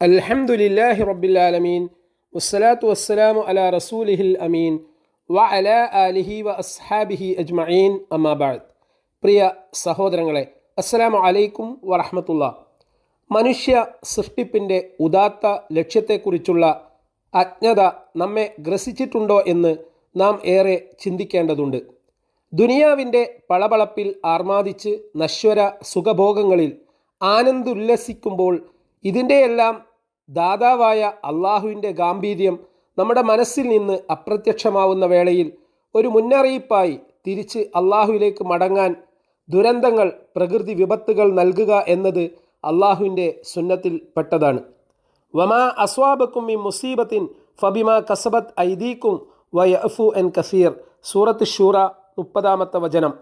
അൽഹംദുലില്ലാഹി റബ്ബിലാലമീൻ വസ്സലാത്തു വസ്സലാമു അല റസൂലിഹിൽ അമീൻ. വ അല അലിഹി വ അസ്ഹാബിഹി അജ്മഈൻ. അമ്മാബാദ് പ്രിയ സഹോദരങ്ങളെ അസ്സലാമു അലൈക്കും വറഹമത്തുള്ള. മനുഷ്യ സൃഷ്ടിപ്പിന്റെ ഉദാത്ത ലക്ഷ്യത്തെക്കുറിച്ചുള്ള അജ്ഞത നമ്മെ ഗ്രസിച്ചിട്ടുണ്ടോ എന്ന് നാം ഏറെ ചിന്തിക്കേണ്ടതുണ്ട്. ദുനിയാവിന്റെ പളപളപ്പിൽ ആർമാദിച്ച് നശ്വര സുഖഭോഗങ്ങളിൽ ആനന്ദുല്ലസിക്കുമ്പോൾ ഇതിന്റെയെല്ലാം ദാതാവായ അള്ളാഹുവിന്റെ ഗാംഭീര്യം നമ്മുടെ മനസ്സിൽ നിന്ന് അപ്രത്യക്ഷമാവുന്ന വേളയിൽ ഒരു മുന്നറിയിപ്പായി തിരിച്ച് അള്ളാഹുവിലേക്ക് മടങ്ങാൻ ദുരന്തങ്ങൾ പ്രകൃതി വിപത്തുകൾ നൽകുക എന്നത് അള്ളാഹുവിന്റെ സുന്നത്തിൽ പെട്ടതാണ്. വമാ അസ്വാബക്കും ഈ മുസീബത്തിൻ ഫബിമ കസബത്ത് ഐദീക്കും വയഫു എൻ കസീർ. സൂറത്ത് ഷൂറ മുപ്പതാമത്തെ വചനം.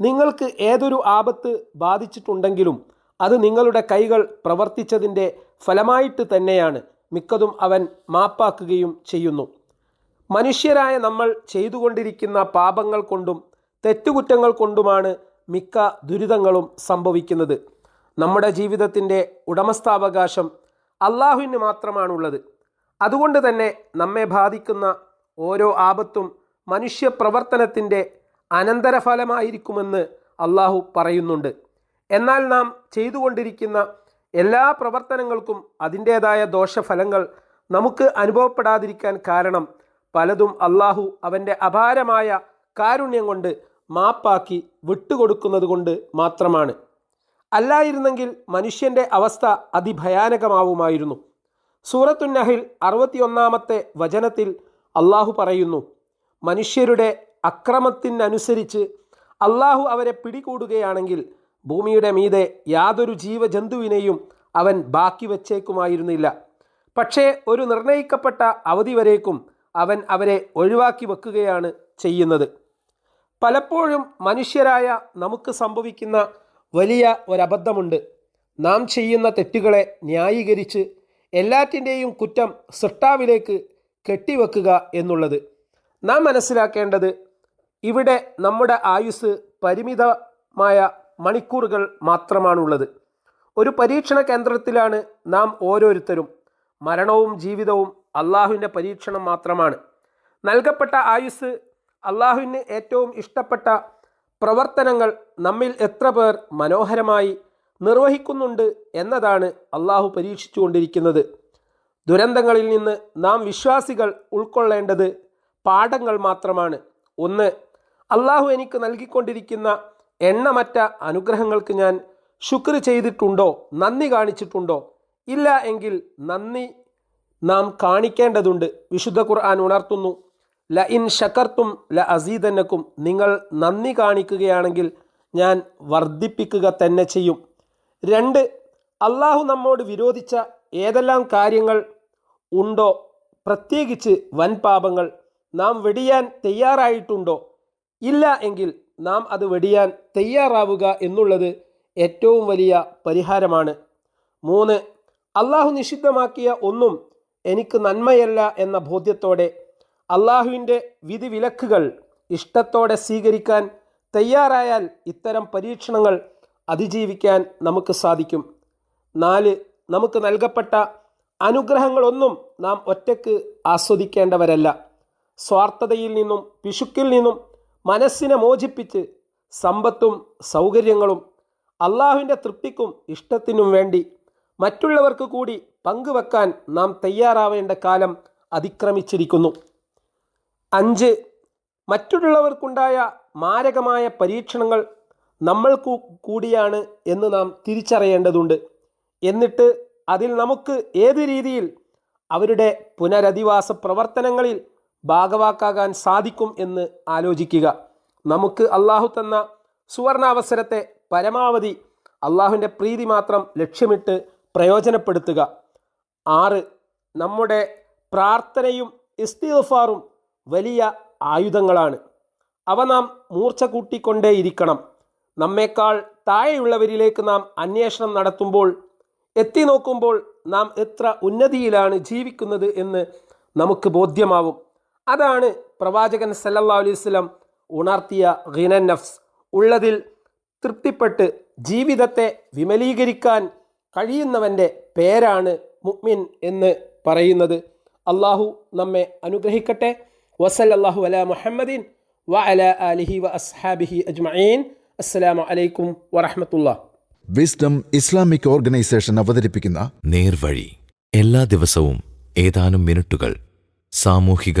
നിങ്ങൾക്ക് ഏതൊരു ആപത്ത് ബാധിച്ചിട്ടുണ്ടെങ്കിലും അത് നിങ്ങളുടെ കൈകൾ പ്രവർത്തിച്ചതിന്റെ ഫലമായിട്ട് തന്നെയാണ്. മിക്കതും അവൻ മാപ്പാക്കുകയും ചെയ്യുന്നു. മനുഷ്യരായ നമ്മൾ ചെയ്തുകൊണ്ടിരിക്കുന്ന പാപങ്ങൾ കൊണ്ടും തെറ്റുകുറ്റങ്ങൾ കൊണ്ടുമാണ് മിക്ക ദുരിതങ്ങളും സംഭവിക്കുന്നത്. നമ്മുടെ ജീവിതത്തിന്റെ ഉടമസ്ഥാവകാശം അള്ളാഹുവിന് മാത്രമാണുള്ളത്. അതുകൊണ്ട് തന്നെ നമ്മെ ബാധിക്കുന്ന ഓരോ ആപത്തും മനുഷ്യ പ്രവർത്തനത്തിന്റെ അനന്തരഫലമായിരിക്കുമെന്ന് അള്ളാഹു പറയുന്നുണ്ട്. എന്നാൽ നാം ചെയ്തുകൊണ്ടിരിക്കുന്ന എല്ലാ പ്രവർത്തനങ്ങൾക്കും അതിന്റേതായ ദോഷഫലങ്ങൾ നമുക്ക് അനുഭവപ്പെടാതിരിക്കാൻ കാരണം പലതും അള്ളാഹു അവന്റെ അപാരമായ കാരുണ്യം കൊണ്ട് മാപ്പാക്കി വിട്ടുകൊടുക്കുന്നത് കൊണ്ട് മാത്രമാണ്. അല്ലായിരുന്നെങ്കിൽ മനുഷ്യന്റെ അവസ്ഥ അതിഭയാനകമാവുമായിരുന്നു. സൂറത്തുന്നഹിൽ അറുപത്തിയൊന്നാമത്തെ വചനത്തിൽ അള്ളാഹു പറയുന്നു മനുഷ്യരുടെ അക്രമത്തിനനുസരിച്ച് അള്ളാഹു അവരെ പിടികൂടുകയാണെങ്കിൽ ഭൂമിയുടെ മീതെ യാതൊരു ജീവജന്തുവിനെയും അവൻ ബാക്കി വച്ചേക്കുമായിരുന്നില്ല. പക്ഷേ ഒരു നിർണയിക്കപ്പെട്ട അവധി വരേക്കും അവൻ അവരെ ഒഴിവാക്കി വെക്കുകയാണ് ചെയ്യുന്നത്. പലപ്പോഴും മനുഷ്യരായ നമുക്ക് സംഭവിക്കുന്ന വലിയ ഒരബദ്ധമുണ്ട്. നാം ചെയ്യുന്ന തെറ്റുകളെ ന്യായീകരിച്ച് എല്ലാറ്റിന്റെയും കുറ്റം സൃഷ്ടാവിലേക്ക് കെട്ടിവെക്കുക എന്നുള്ളത്. നാം മനസ്സിലാക്കേണ്ടത് ഇവിടെ നമ്മുടെ ആയുസ് പരിമിതമായ മണിക്കൂറുകൾ മാത്രമാണുള്ളത്. ഒരു പരീക്ഷണ കേന്ദ്രത്തിലാണ് നാം ഓരോരുത്തരും. മരണവും ജീവിതവും അള്ളാഹുവിന്റെ പരീക്ഷണം മാത്രമാണ്. നൽകപ്പെട്ട ആയുസ് അള്ളാഹുവിന് ഏറ്റവും ഇഷ്ടപ്പെട്ട പ്രവർത്തനങ്ങൾ നമ്മിൽ എത്ര പേർ മനോഹരമായി നിർവഹിക്കുന്നുണ്ട് എന്നതാണ് അള്ളാഹു പരീക്ഷിച്ചുകൊണ്ടിരിക്കുന്നത്. ദുരന്തങ്ങളിൽ നിന്ന് നാം വിശ്വാസികൾ ഉൾക്കൊള്ളേണ്ടത് പാഠങ്ങൾ മാത്രമാണ്. ഒന്ന് അള്ളാഹു എനിക്ക് നൽകിക്കൊണ്ടിരിക്കുന്ന എണ്ണമറ്റ അനുഗ്രഹങ്ങൾക്ക് ഞാൻ ശുക്ർ ചെയ്തിട്ടുണ്ടോ? നന്ദി കാണിച്ചിട്ടുണ്ടോ? ഇല്ല എങ്കിൽ നന്ദി നാം കാണിക്കേണ്ടതുണ്ട്. വിശുദ്ധ ഖുർആൻ ഉണർത്തുന്നു. ല ഇൻ ഷക്കർത്തും ല അസീദന്നക്കും നിങ്ങൾ നന്ദി കാണിക്കുകയാണെങ്കിൽ ഞാൻ വർദ്ധിപ്പിക്കുക തന്നെ ചെയ്യും. രണ്ട് അള്ളാഹു നമ്മോട് വിരോധിച്ച ഏതെല്ലാം കാര്യങ്ങൾ ഉണ്ടോ? പ്രത്യേകിച്ച് വൻ പാപങ്ങൾ നാം വെടിയാൻ തയ്യാറായിട്ടുണ്ടോ? ഇല്ല എങ്കിൽ നാം അത് വെടിയാൻ തയ്യാറാവുക എന്നുള്ളത് ഏറ്റവും വലിയ പരിഹാരമാണ്. മൂന്ന് അള്ളാഹു നിഷിദ്ധമാക്കിയ ഒന്നും എനിക്ക് നന്മയല്ല എന്ന ബോധ്യത്തോടെ അള്ളാഹുവിന്റെ വിധിവിലക്കുകൾ ഇഷ്ടത്തോടെ സ്വീകരിക്കാൻ തയ്യാറായാൽ ഇത്തരം പരീക്ഷണങ്ങൾ അതിജീവിക്കാൻ നമുക്ക് സാധിക്കും. നാല് നമുക്ക് നൽകപ്പെട്ട അനുഗ്രഹങ്ങളൊന്നും നാം ഒറ്റയ്ക്ക് ആസ്വദിക്കേണ്ടവരല്ല. സ്വാർത്ഥതയിൽ നിന്നും പിശുക്കിൽ നിന്നും മനസ്സിനെ മോചിപ്പിച്ച് സമ്പത്തും സൗകര്യങ്ങളും അള്ളാഹുവിന്റെ തൃപ്തിക്കും ഇഷ്ടത്തിനും വേണ്ടി മറ്റുള്ളവർക്ക് കൂടി പങ്കുവെക്കാൻ നാം തയ്യാറാവേണ്ട കാലം അതിക്രമിച്ചിരിക്കുന്നു. അഞ്ച് മറ്റുള്ളവർക്കുണ്ടായ മാരകമായ പരീക്ഷണങ്ങൾ നമ്മൾക്കു കൂടിയാണ് എന്ന് നാം തിരിച്ചറിയേണ്ടതുണ്ട്. എന്നിട്ട് അതിൽ നമുക്ക് ഏത് രീതിയിൽ അവരുടെ പുനരധിവാസ പ്രവർത്തനങ്ങളിൽ ഭാഗവാക്കാകാൻ സാധിക്കും എന്ന് ആലോചിക്കുക. നമുക്ക് അള്ളാഹു തന്ന സുവർണാവസരത്തെ പരമാവധി അള്ളാഹുവിന്റെ പ്രീതി മാത്രം ലക്ഷ്യമിട്ട് പ്രയോജനപ്പെടുത്തുക. ആറ് നമ്മുടെ പ്രാർത്ഥനയും ഇസ്തിഫാറും വലിയ ആയുധങ്ങളാണ്. അവ നാം മൂർച്ച കൂട്ടിക്കൊണ്ടേയിരിക്കണം. നമ്മേക്കാൾ താഴെയുള്ളവരിലേക്ക് നാം അന്വേഷണം നടത്തുമ്പോൾ എത്തി നോക്കുമ്പോൾ നാം എത്ര ഉന്നതിയിലാണ് ജീവിക്കുന്നത് എന്ന് നമുക്ക് ബോധ്യമാവും. അതാണ് പ്രവാചകൻ സല്ലല്ലാഹു അലൈഹി വസല്ലം ഉണർത്തിയ ഗിനൻ നഫ്സ്. ഉള്ളതിൽ തൃപ്തിപ്പെട്ട് ജീവിതത്തെ വിമലീകരിക്കാൻ കഴിയുന്നവന്റെ പേരാണ് മുഅ്മിൻ എന്ന് പറയുന്നത്. അള്ളാഹു നമ്മെ അനുഗ്രഹിക്കട്ടെ. വസല്ലല്ലാഹു അല മുഹമ്മദീൻ വ അല ആലിഹി വ അസ്ഹാബിഹി അജ്മഈൻ. അസ്സലാമു അലൈക്കും വറഹ്മത്തുള്ളാ വിസ്ഡം ഇസ്ലാമിക് ഓർഗനൈസേഷൻ അവതരിപ്പിക്കുന്ന നേർവഴി എല്ലാ ദിവസവും ഏതാനും മിനിറ്റുകൾ സാമൂഹിക